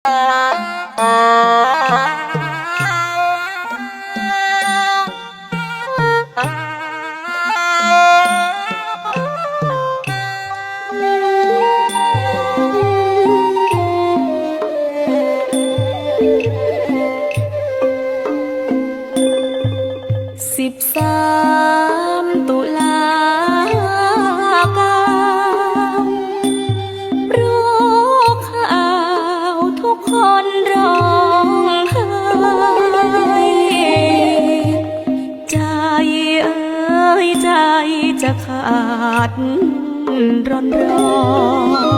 สิบสาม ทุกคนร้องไห้ใจเอ้ยใจจะขาดร้อนร้อน